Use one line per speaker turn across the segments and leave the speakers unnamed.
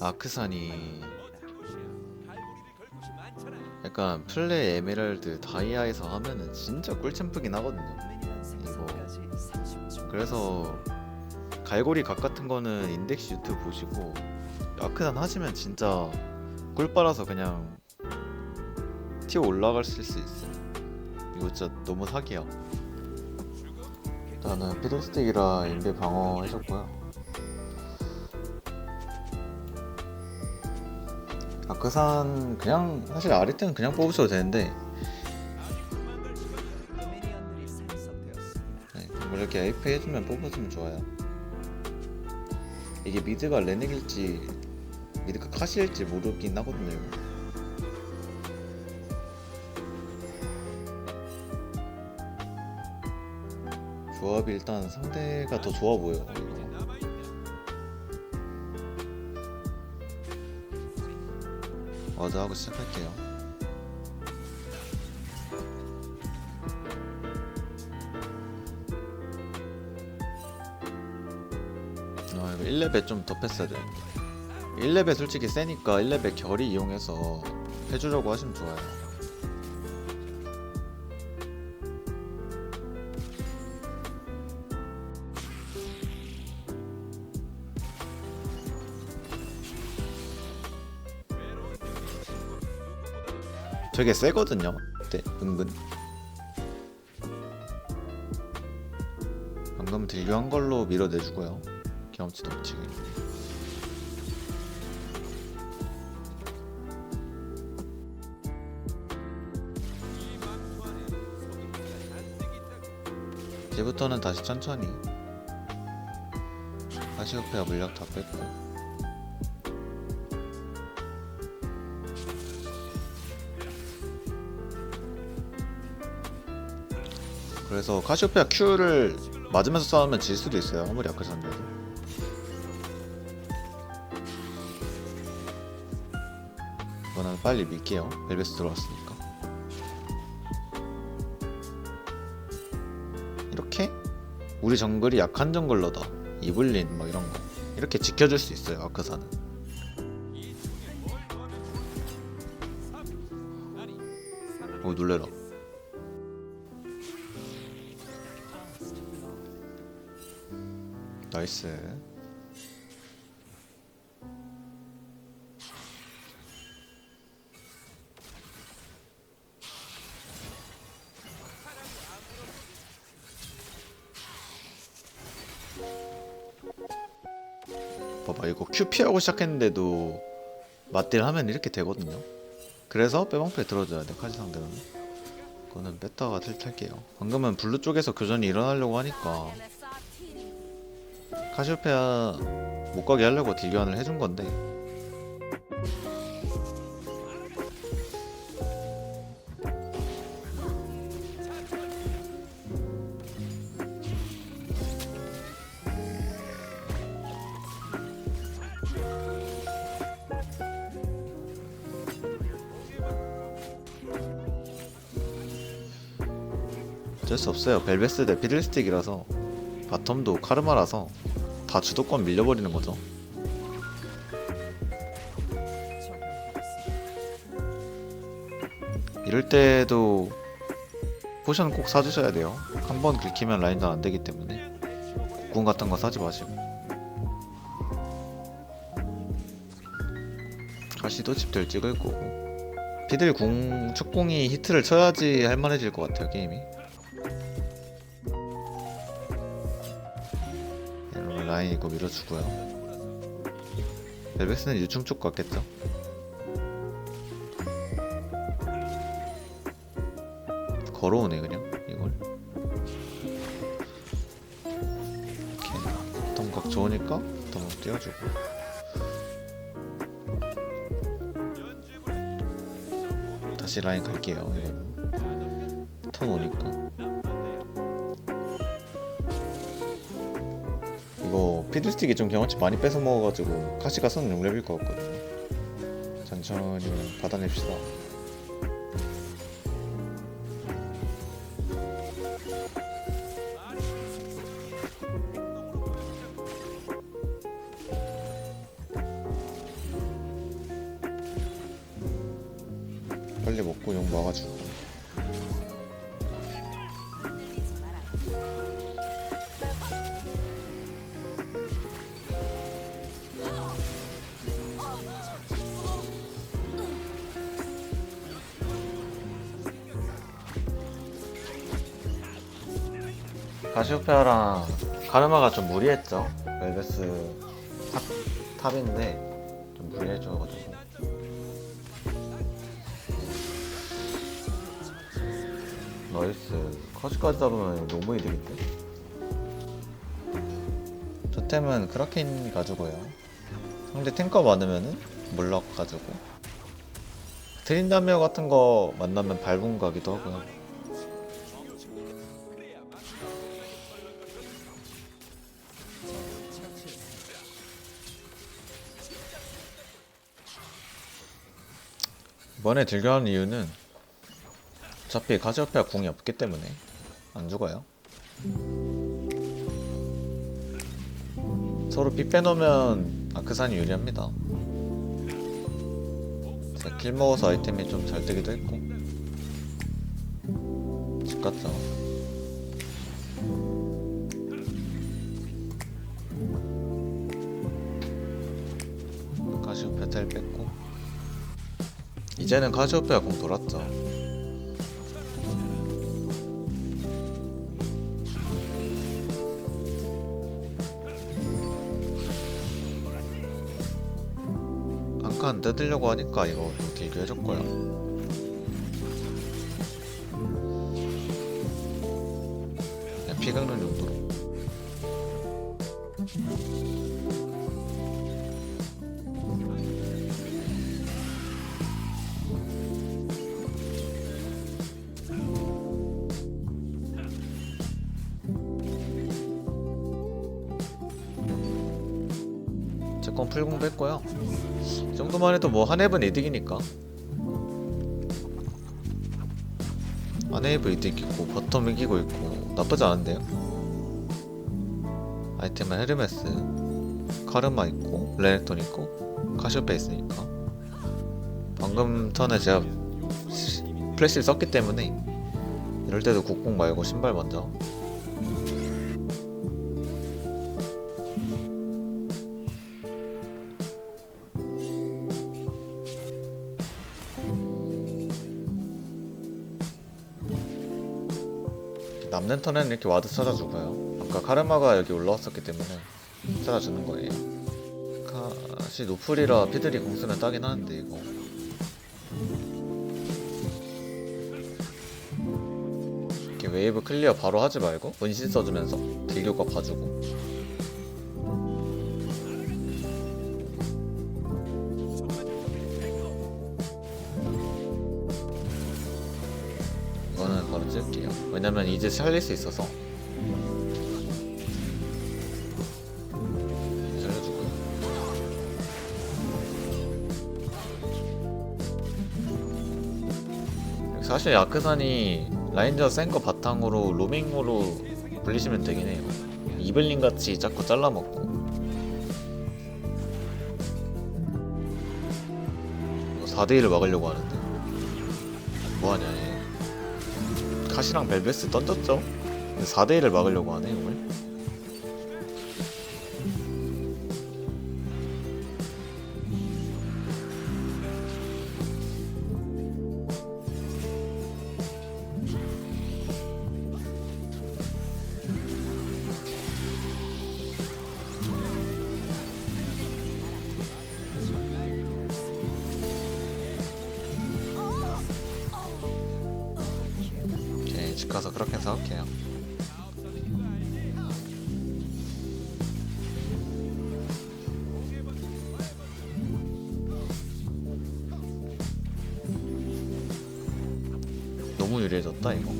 아크산이 약간 플레이 에메랄드 다이아에서 하면은 진짜 꿀챔프긴 하거든요. 이거 그래서 갈고리 각 같은 거는 인덱스 유튜브 보시고 아크산 하시면 진짜 꿀 빨아서 그냥 티어 올라갈 수 있어요. 이거 진짜 너무 사기야. 나는 피들스틱이라 인베 방어 해줬고요. 아크산 그냥 사실 아래 때는 그냥 뽑으셔도 되는데 네, 뭐 이렇게 AP 해주면 뽑아주면 좋아요. 이게 미드가 레넥일지 미드가 카시일지 모르긴 하거든요. 조합이 일단 상대가 더 좋아 보여. 이 거. 맞아 하고 시작할게요. 아 이거 1레벨 좀 더 뺐어야 되는데 1레벨 솔직히 세니까 1레벨 결이 이용해서 해주려고 하시면 좋아요 되게 세거든요. 네, 은근. 방금 딜교한 걸로 밀어내주고요. 경험치 넘치게. 이제부터는 다시 천천히. 가시오페아 물약 다 뺐고 그래서 카시오페아 Q를 맞으면서 싸우면 질 수도 있어요 아무리 약하셨는데도. 이거는 빨리 밀게요. 벨베스 들어왔으니까. 이렇게 우리 정글이 약한 정글러다 이블린 뭐 이런 거 이렇게 지켜줄 수 있어요 아크사는. 오 놀래라 나이스. 봐봐 이거 Q 피하고 시작했는데도 맞딜 하면 이렇게 되거든요. 그래서 빼방패 들어줘야 돼 카지 상대는. 그거는 뺐다가 틀 탈게요. 방금은 블루 쪽에서 교전이 일어나려고 하니까 카시오페아 못 가게 하려고 딜교환을 해준 건데. 어쩔 수 없어요. 벨베스 대 피들스틱이라서 바텀도 카르마라서 다 주도권 밀려버리는 거죠. 이럴 때도 포션 꼭 사주셔야 돼요. 한 번 긁히면 라인전 안 되기 때문에 국군 같은 거 사지 마시고. 가시도 집들 찍을 거고. 피들 궁 축궁이 히트를 쳐야지 할만해질 것 같아요 게임이. 라인 이거 밀어주고요. 벨베스는 유충 쪽 같겠죠? 걸어오네 그냥 이걸. 이렇게 동각 좋으니까 더 띄워주고. 다시 라인 갈게요. 턴 오니까. 피드스틱이 좀 경험치 많이 뺏어 먹어가지고 카시가 선 6렙일 것 같거든요. 천천히 받아냅시다 가시오페아랑 카르마가 좀 무리했죠. 벨베스 탑, 탑인데 좀 무리해줘가지고. 나이스. 커즈까지 잡으면 너무 이득인데? 저 템은 크라켄 가지고요. 상대 탱커 많으면은 물럭 가지고. 트린다미어 같은 거 만나면 밟은 가기도 하고요 이번에 들겨하는 이유는 어차피 가시오페아 궁이 없기 때문에 안 죽어요. 서로 피 빼놓으면 아크산이 유리합니다. 제가 킬 먹어서 아이템이 좀 잘 뜨기도 했고 집 갔죠. 가시오페아 텔 뺐고 이제는 가시오페아 공 돌았죠. 한칸 뜯으려고 하니까 이거 좀 길게 해줄 거야. 그냥 피 긁는 이 정도만 해도 뭐 한앱은 이득이니까. 한앱은 이득 있고 버텀 이기고 있고 나쁘지 않은데요. 아이템은 헤르메스, 카르마 있고 레넥톤 있고 카시오페 있으니까. 방금 턴에 제가 플래시를 썼기 때문에 이럴 때도 국공 말고 신발 먼저. 남는 턴에는 이렇게 와드 찾아주고요. 아까 카르마가 여기 올라왔었기 때문에 찾아주는 거예요. 카시 노플이라 피들이 공수는 따긴 하는데 이거. 이렇게 웨이브 클리어 바로 하지 말고 분신 써주면서 딜교가 봐주고 이제 살릴 수 있어서. 사실 아크산이 라인저 센 거 바탕으로 로밍으로 불리시면 되긴 해요. 이블린 같이 자꾸 잘라먹고. 이거 4대1을 막으려고 하는데. 뭐하냐, 얘. 카시랑 벨베스 던졌죠? 4대1을 막으려고 하네 오늘 가서 그렇게 생각해요 너무 유리해졌다 이거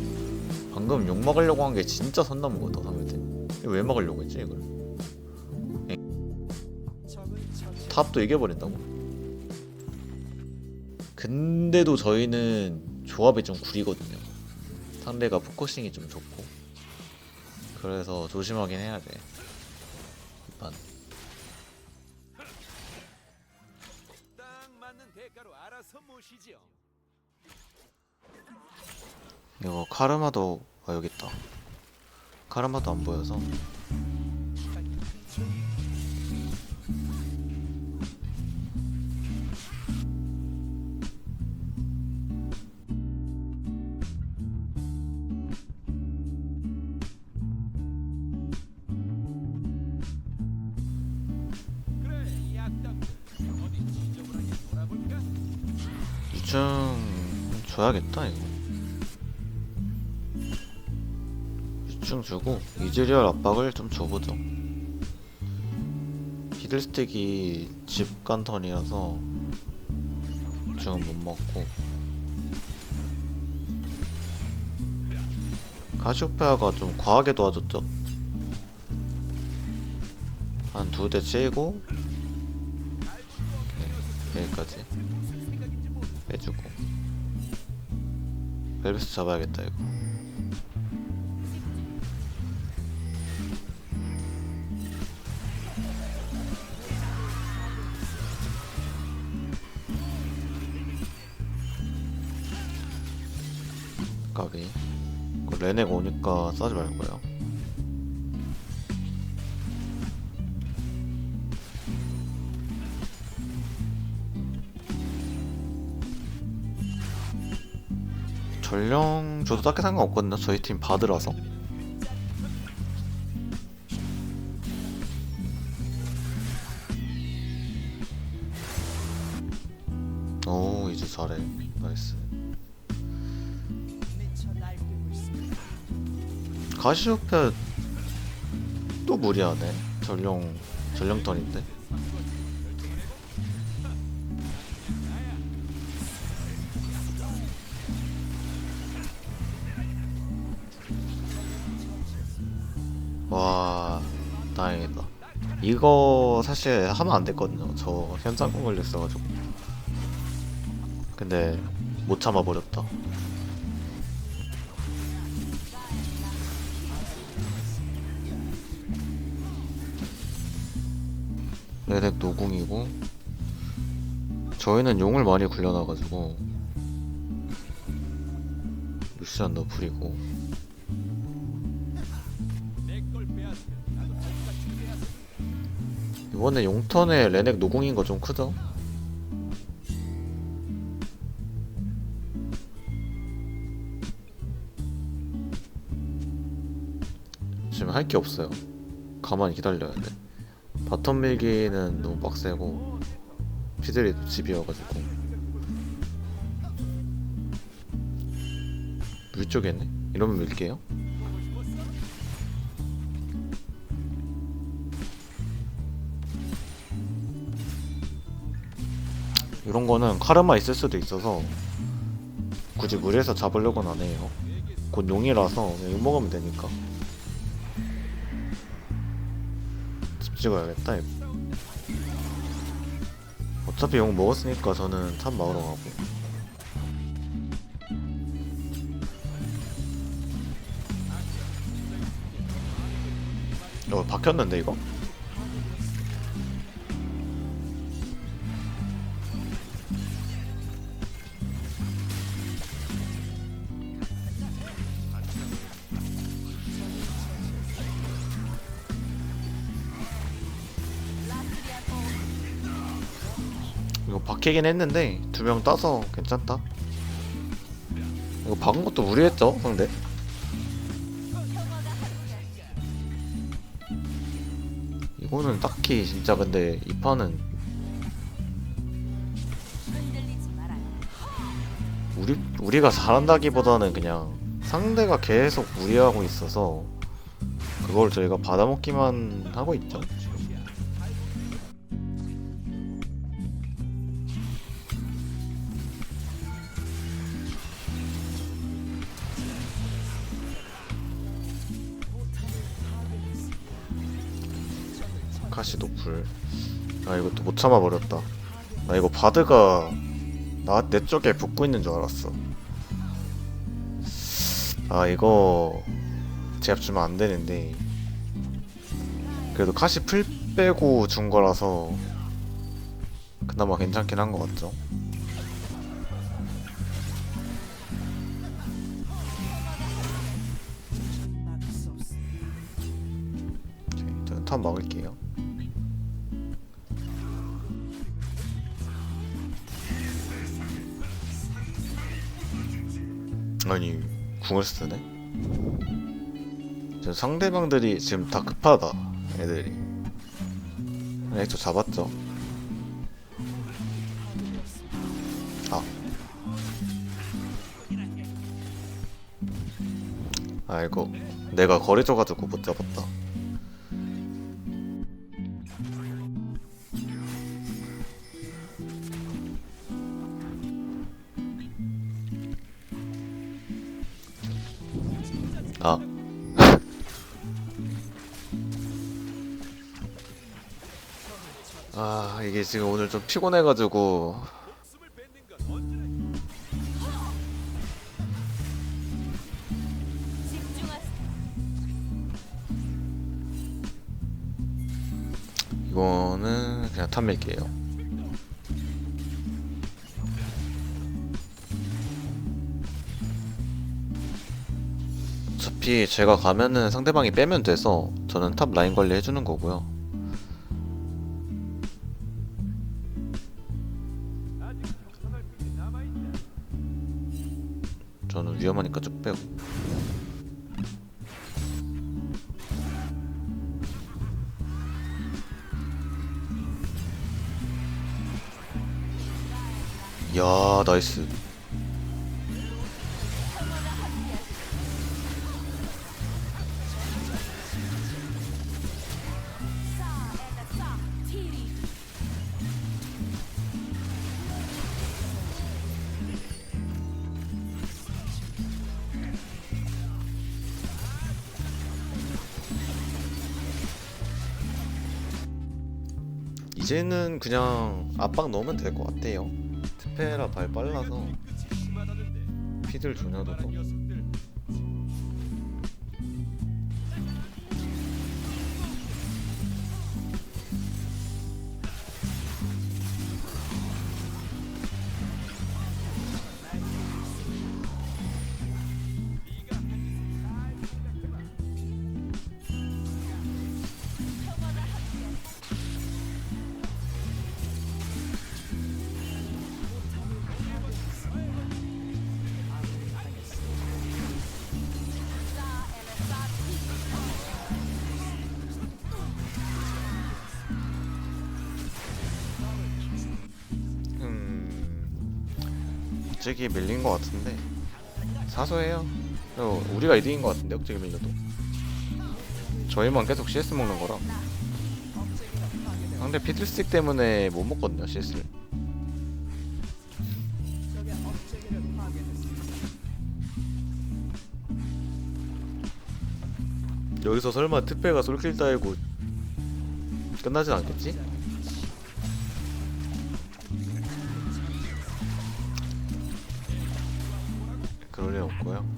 방금 욕 먹으려고 한 게 진짜 선 넘은 거다 상대팀 왜 먹으려고 했지 이걸 엥? 탑도 이겨버린다고? 근데도 저희는 조합이 좀 구리거든요 상대가 포커싱이 좀 좋고 그래서 조심하긴 해야 돼 일단. 이거 카르마도 아 여기 있다. 카르마도 안 보여서 유충 줘야겠다 이거. 유충 주고 이즈리얼 압박을 좀 줘보죠. 히들스틱이 집 간턴이라서 유충은 못 먹고 가시오페아가 좀 과하게 도와줬죠. 한 두 대 치고 여기까지 빼주고. 벨베스 잡아야겠다 이거. 까비. 그 레넥 오니까 싸지 말고요 전령 줘도 딱히 상관없거든요. 저희 팀 바드라서. 오 이제 잘해. 나이스. 가시오페 또 무리하네. 전령 전령턴인데 와 다행이다. 이거 사실 하면 안 됐거든요. 저 현장금 걸렸어가지고. 근데 못 참아버렸다. 레넥 노궁이고 저희는 용을 많이 굴려놔가지고 루시안 너플이고 이번에 용턴에 레넥 노궁인 거 좀 크죠? 지금 할 게 없어요. 가만히 기다려야 돼. 바텀 밀기는 너무 빡세고 피들이 집이어가지고 위쪽에 있네? 이러면 밀게요. 이런 거는 카르마 있을 수도 있어서 굳이 무리해서 잡으려고는 안 해요. 곧 용이라서 그냥 욕 먹으면 되니까. 집 찍어야겠다. 어차피 용 먹었으니까 저는 탑 막으러 가고. 어 박혔는데 이거? 이거 박히긴 했는데 두 명 따서 괜찮다. 이거 박은 것도 무리했죠 상대. 이거는 딱히 진짜 근데 이 판은 우리 우리가 잘한다기보다는 그냥 상대가 계속 무리하고 있어서 그걸 저희가 받아먹기만 하고 있죠. 카시 노플. 아 이것도 못 참아버렸다. 나 이거 바드가 나 내 쪽에 붙고 있는 줄 알았어. 아 이거 제압 주면 안 되는데. 그래도 카시 풀 빼고 준 거라서 그나마 괜찮긴 한 것 같죠? 탄 먹을게요. 아니 궁을 쓰네? 지금 상대방들이 지금 다 급하다 애들이. 엑소 잡았죠. 아. 아이고 내가 거리 줘가지고 못 잡았다 아. 아 이게 지금 오늘 좀 피곤해가지고. 이거는 그냥 탐밀게요 어차피 제가 가면은 상대방이 빼면 돼서 저는 탑 라인 관리 해주는 거고요. 저는 위험하니까 쭉 빼고. 야 나이스 이제는 그냥 압박 넣으면 될 것 같아요. 트페라 발 빨라서 피들 조냐도 또. 음... 억제기 밀린 것 같은데. 사소해요. 어, 우리가 이득인 것 같은데 억제기 밀려도. 저희만 계속 CS 먹는 거라. 상대 피들스틱 때문에 못 먹거든요 CS를 여기서 설마 특배가 솔킬 따이고 끝나진 않겠지? 그럴 일 없고요